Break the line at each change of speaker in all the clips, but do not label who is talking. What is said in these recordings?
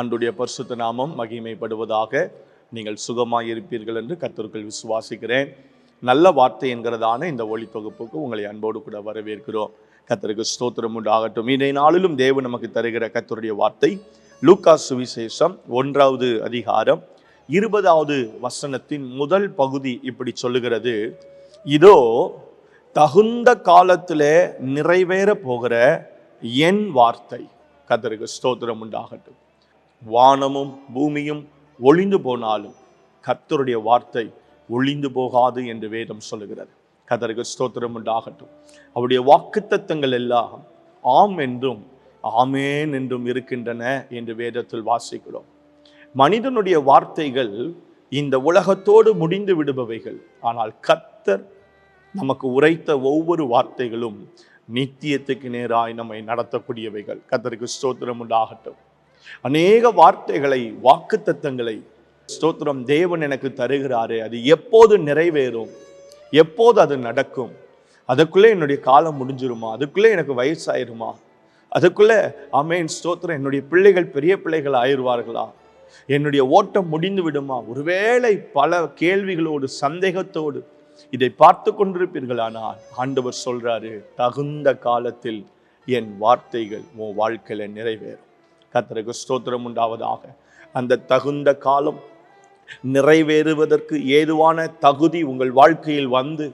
ஆண்டுடைய பரிசுத்த நாமம் மகிமைப்படுவதாக நீங்கள் சுகமாக இருப்பீர்கள் என்று கர்த்தருக்குள் விசுவாசிக்கிறேன். நல்ல வார்த்தை என்கிறதான இந்த ஒளி தொகுப்புக்கு உங்களை அன்போடு கூட வரவேற்கிறோம். கர்த்தருக்கு ஸ்தோத்திரம் உண்டாகட்டும். இன்றைய நாளிலும் தேவன் நமக்கு தருகிற கர்த்தருடைய வார்த்தை லூக்கா சுவிசேஷம் ஒன்றாவது அதிகாரம் இருபதாவது வசனத்தின் முதல் பகுதி இப்படி சொல்லுகிறது. இதோ தகுந்த காலத்திலே நிறைவேற போகிற என் வார்த்தை. கத்தருக்கு ஸ்தோத்திரம் உண்டாகட்டும். வானமும் பூமியும் ஒளிந்து போனாலும் கத்தருடைய வார்த்தை ஒளிந்து போகாது என்று வேதம் சொல்லுகிறது. கதருக்கு ஸ்தோத்திரம் உண்டாகட்டும். அவருடைய வாக்குத்தத்தங்கள் எல்லாம் ஆம் என்றும் ஆமேன் என்றும் இருக்கின்றன என்று வேதத்தில் வாசிக்கிறோம். மனிதனுடைய வார்த்தைகள் இந்த உலகத்தோடு முடிந்து விடுபவைகள். ஆனால் கத்தர் நமக்கு உரைத்த ஒவ்வொரு வார்த்தைகளும் நித்தியத்துக்கு நேராய் நம்மை நடத்தக்கூடியவைகள். கத்தருக்கு ஸ்தோத்திரம் உண்டாகட்டும். அநேக வார்த்தைகளை வாக்குத்தத்தங்களை ஸ்தோத்திரம் தேவன் எனக்கு தருகிறாரு. அது எப்போது நிறைவேறும்? எப்போது அது நடக்கும்? அதுக்குள்ளே என்னுடைய காலம் முடிஞ்சிருமா? அதுக்குள்ளே எனக்கு வயசாயிருமா? அதுக்குள்ளே அமேன் ஸ்தோத்திரம் என்னுடைய பிள்ளைகள் பெரிய பிள்ளைகள் ஆயிடுவார்களா? என்னுடைய ஓட்டம் முடிந்து விடுமா? ஒருவேளை பல கேள்விகளோடு சந்தேகத்தோடு இதை பார்த்து கொண்டிருப்பீர்களானால் ஆண்டவர் சொல்றாரு தகுந்த காலத்தில் என் வார்த்தைகள் உன் வாழ்க்கையில நிறைவேறும். கத்தருக்கு ஸ்தோத்திரம் உண்டாவதாக. அந்த தகுந்த காலம் நிறைவேறுவதற்கு ஏதுவான தகுதி உங்கள் வாழ்க்கையில் வந்து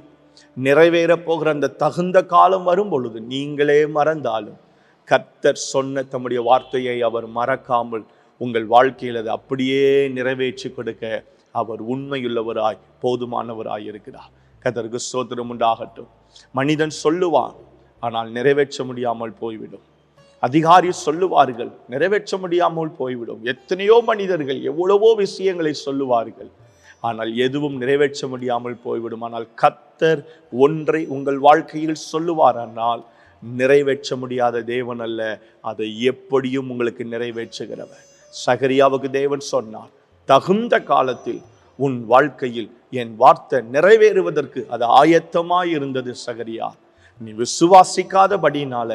நிறைவேறப் போகிற அந்த தகுந்த காலம் வரும் பொழுது நீங்களே மறந்தாலும் கர்த்தர் சொன்ன தம்முடைய வார்த்தையை அவர் மறக்காமல் உங்கள் வாழ்க்கையில் அதை அப்படியே நிறைவேற்றி கொடுக்க அவர் உண்மையுள்ளவராய் போதுமானவராய் இருக்கிறார். கதருக்கு ஸ்தோத்திரம் உண்டாகட்டும். மனிதன் சொல்லுவான் ஆனால் நிறைவேற்ற முடியாமல் போய்விடும். அதிகாரி சொல்லுவார்கள் நிறைவேற்ற முடியாமல் போய்விடும். எத்தனையோ மனிதர்கள் எவ்வளவோ விஷயங்களை சொல்லுவார்கள். ஆனால் எதுவும் நிறைவேற்ற முடியாமல் போய்விடும். ஆனால் கத்தர் ஒன்றை உங்கள் வாழ்க்கையில் சொல்லுவாரானால் நிறைவேற்ற முடியாத தேவன் அல்ல. அதை எப்படியும் உங்களுக்கு நிறைவேற்றுகிறவர். சகரியாவுக்கு தேவன் சொன்னார் தகுந்த காலத்தில் உன் வாழ்க்கையில் என் வார்த்தை நிறைவேறுவதற்கு அது ஆயத்தமாய் இருந்தது சகரியா. நீ விசுவாசிக்காதபடினால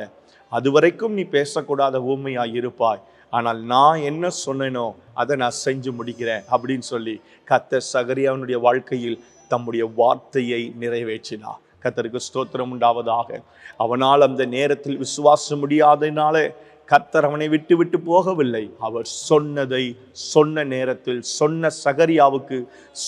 அதுவரைக்கும் நீ பேசக்கூடாத ஊமையாக இருப்பாய். ஆனால் நான் என்ன சொன்னேனோ அதை நான் செஞ்சு முடிக்கிறேன் அப்படின்னு சொல்லி கத்த சகரியாவனுடைய வாழ்க்கையில் தம்முடைய வார்த்தையை நிறைவேற்றினார். கத்தருக்கு ஸ்தோத்திரம் உண்டாவதாக. அவனால் அந்த நேரத்தில் விசுவாசம் முடியாதனாலே கத்தர் அவனை விட்டு விட்டு போகவில்லை. அவர் சொன்னதை சொன்ன நேரத்தில் சொன்ன சகரியாவுக்கு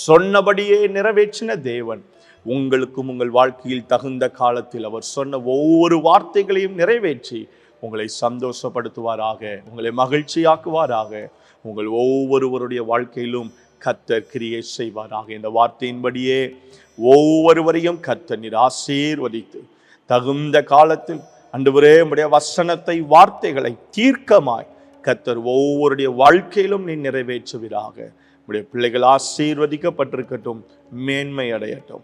சொன்னபடியே நிறைவேற்றின தேவன். உங்களுக்கும் உங்கள் வாழ்க்கையில் தகுந்த காலத்தில் அவர் சொன்ன ஒவ்வொரு வார்த்தைகளையும் நிறைவேற்றி உங்களை சந்தோஷப்படுத்துவாராக உங்களை மகிழ்ச்சியாக்குவாராக உங்கள் ஒவ்வொருவருடைய வாழ்க்கையிலும் கத்தர் கிரியை செய்வாராக. இந்த வார்த்தையின்படியே ஒவ்வொருவரையும் கத்தர் நீர் ஆசீர்வதித்து தகுந்த காலத்தில் அன்றுவரே உடைய வசனத்தை வார்த்தைகளை தீர்க்கமாய் கத்தர் ஒவ்வொருடைய வாழ்க்கையிலும் நீ நிறைவேற்றுவீராக. உடைய பிள்ளைகள் ஆசீர்வதிக்கப்பட்டிருக்கட்டும் மேன்மை அடையட்டும்